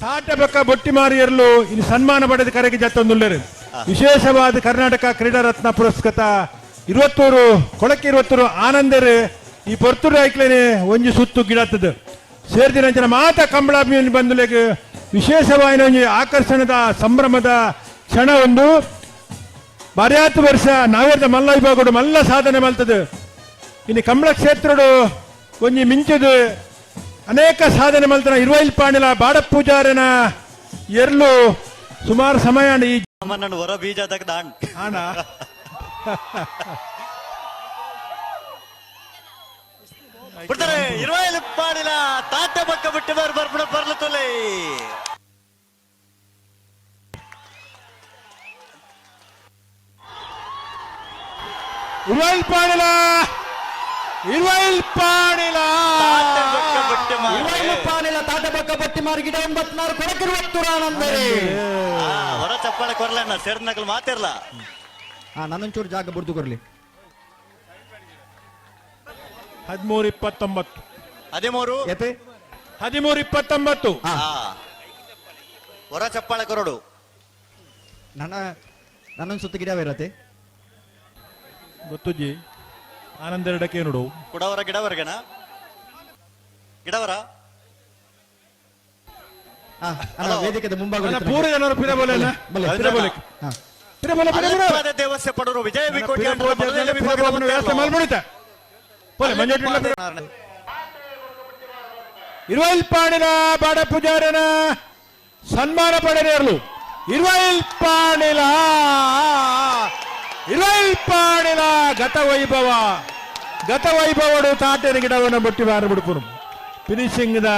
ಸಾಟ ಬಕ್ಕ ಬೊಟ್ಟಿ ಮಾರಿಯರ್ಲು ಇಲ್ಲಿ ಸನ್ಮಾನ ಪಡೆದ ಕರೆಗೆ ಜತ್ತೊಂದುಳ್ಳರು ವಿಶೇಷವಾದ ಕರ್ನಾಟಕ ಕ್ರೀಡಾ ರತ್ನ ಪುರಸ್ಕೃತ ಇರುವತ್ತೂರು ಕೊಳಕ್ಕೆ ಇರುವತ್ತೂರು ಆನಂದರ್ ಈ ಪೊರ್ತೂರು ಐಕ್ಲೇನೆ ಒಂಜಿ ಸುತ್ತು ಗಿಡತ್ತದ. ಸೇರ್ದಿನಂಚಿನ ಮಾತ ಕಂಬಳಾಭಿಮಾನಿ ಬಂದುಲೆಗೆ ವಿಶೇಷವಾದ ಒಂಜಿ ಆಕರ್ಷಣದ ಸಂಭ್ರಮದ ಕ್ಷಣ ಒಂದು. ಬರ್ಯಾತ್ ವರ್ಷ ನಾವೇರ್ದ ಮಲ್ಲ ವಿಭಾಗಡು ಮಲ್ಲ ಸಾಧನೆ ಮಲ್ತದ. ಇನ್ನು ಕಂಬಳ ಕ್ಷೇತ್ರಡು ಒಂಜಿ ಮಿಂಚದು ಅನೇಕ ಸಾಧನೆ ಮಲ್ತನ ಇರುವೈಲ್ ಪಾಂಡಿಲ ಬಾಡ ಪೂಜಾರನ ಎರ್ಲು ಸುಮಾರು ಸಮಯ ಈ ನನ್ನ ಹೊರ ಬೀಜ ತೆಗ್ದಾಣ್ ಹಣ. ಬಿಡ್ತಾರೆ ಇರುವಾಯಿಲ್ ಪಾಡಿಲ ತಾಟ ಪಕ್ಕ ಬಿಟ್ಟು ಬರ್ ಬರ್ಬಿಡ ಬರ್ಲು ತೊಲೆ. ಇರುವೈಲ್ ಪಾಡಿಲ ಇರುವೈಲ್ ತಾಟ ಪಾಲಿನ ತಾಟ ಪಕ್ಕ ಪಟ್ಟಿ ಮಾರಿ ಗಿಡ ಎಂಬತ್ನಾರು ಕೊಡಕಿರುವತ್ತೂರು ಆನಂದರೇ ಆ, ಹೊರ ಚಪ್ಪಾಳೆ ಕೊರಲ ಸೇರಿದ ನಕಲು ಮಾತಿರ್ಲ. ಹಾ ನನ್ನೊಂಚೂರು ಜಾಗ ಬುಡ್ದು ಕೊರ್ಲಿ ಹದಿಮೂರು ಇಪ್ಪತ್ತೊಂಬತ್ತು. ಹದಿಮೂರು? ಏಪೆ ಹದಿಮೂರು ಇಪ್ಪತ್ತೊಂಬತ್ತು. ಹೊರ ಚಪ್ಪಾಳೆ ಕೊರಡು. ನನ್ನ ನನ್ನೊಂದು ಸುತ್ತ ಗಿಡವೇ ಇರತ್ತೆ ಗೊತ್ತುಜ್ಜಿ ಆನಂದೆರಡಕ್ಕೆ ನೋಡು. ಕುಡವರ ಗಿಡವರ್ಗೆನ ಗಿಡವರ? ವೇದಿಕೆದ ಮುಂಭಾಗ ನನ್ನ ಪೂರ ಜನರು ಬಲೆ. ಪಿರಬೋಲೆ ದೇವಸ್ಯ ಪಡರು ವಿಜಯ ವಿಕೋಟಿ ವ್ಯವಸ್ಥೆ ಮುಂದೆ ಮಾಡ್ಬಿಡಿತ ಪೋಲೆ ಮಂಜಟ್ಟಿಲ್ಲ ಇರುವೈಲ್ ಪಾಣಿನ ಬಾಡ ಪೂಜಾರನ ಸನ್ಮಾನ ಪಡೆದಿರಲು ಇರುವೈಲ್ ಪಾಣಿಲ ಇರುವೈಲ್ ಪಾಣಿಲ ಗತ ವೈಭವ ಗತ ವೈಭವಡು ತಾಟೆನ ಗಿಡವನ್ನು ಬುಟ್ಟಿ ಬಾರ ಬಿಡ್ಪುನು ಫಿನಿಶಿಂಗ್ ದ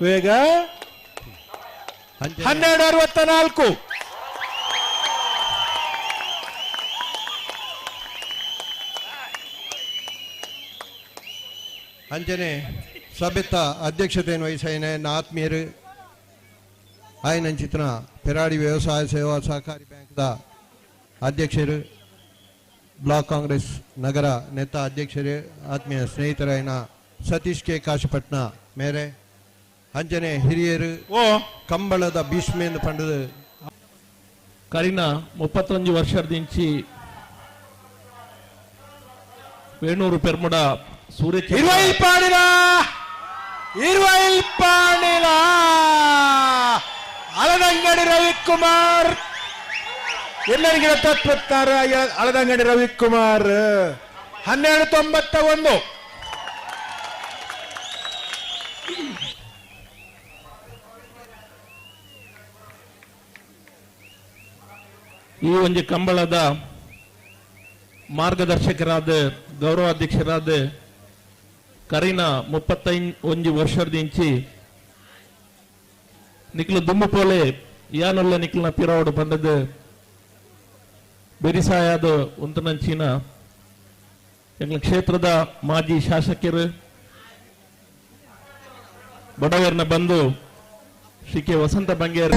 ವೇಗ ಹನ್ನೆರಡು ಅರವತ್ತ ನಾಲ್ಕು ಅಂಚನೆ ಸಭೆತ್ತ ಅಧ್ಯಕ್ಷತೆಯನ್ನು ವಹಿಸಿನ ನನ್ನ ಆತ್ಮೀಯರು ಆಯ್ನಂಚಿತ್ರ ಪೆರಾಡಿ ವ್ಯವಸಾಯ ಸೇವಾ ಸಹಕಾರಿ ಬ್ಯಾಂಕ್ದ ಅಧ್ಯಕ್ಷರು ಬ್ಲಾಕ್ ಕಾಂಗ್ರೆಸ್ ನಗರ ನೆತ್ತ ಅಧ್ಯಕ್ಷರು ಆತ್ಮೀಯ ಸ್ನೇಹಿತರಾಯನ ಸತೀಶ್ ಕೆ ಕಾಶಪಟ್ನ ಮೇರೆ ಅಂಜನೆ ಹಿರಿಯರು ಓ ಕಂಬಳದ ಭೀಷ್ಮೆಂದು ಪಂಡದು ಕರಿನ ಮುಪ್ಪತ್ತೊಂದು ವರ್ಷದಿಂಚಿ ವೇಣೂರು ಪೆರ್ಮುಡ ಸೂರ್ಯ ಇರುವೈಲ್ ಪಾಣಿಲ ಇರುವೈಲ್ ಪಾಣಿಲ ಅಳದಂಗಡಿ ರವಿಕುಮಾರ್ ಎಲ್ಲರಿಗೆ ತತ್ವತ್ತಾರ ಅಳದಂಗಡಿ ರವಿಕುಮಾರ್ ಹನ್ನೆರಡು ತೊಂಬತ್ತ ಒಂದು ಈ ಒಂದು ಕಂಬಳದ ಮಾರ್ಗದರ್ಶಕರಾದ ಗೌರವಾಧ್ಯಕ್ಷರಾದ ಕರೀನಾ ಮುಪ್ಪತ್ತೈ ಒಂದು ವರ್ಷದಿಂಚಿ ನಿಕ್ಲು ದುಮ್ಮು ಪೋಲೆ ಯಾನೊಲ್ಲ ನಿಕ್ಲನ ಪಿರಾವಡು ಬಂದದ ಬೆರಿಸಾಯಾದ ಉಂತನಂಚಿನ ಎಂಗ್ಲ ಕ್ಷೇತ್ರದ ಮಾಜಿ ಶಾಸಕರು ಬಡವರನ್ನ ಬಂದು ಶ್ರೀ ಕೆ ವಸಂತ ಬಂಗೇರ್.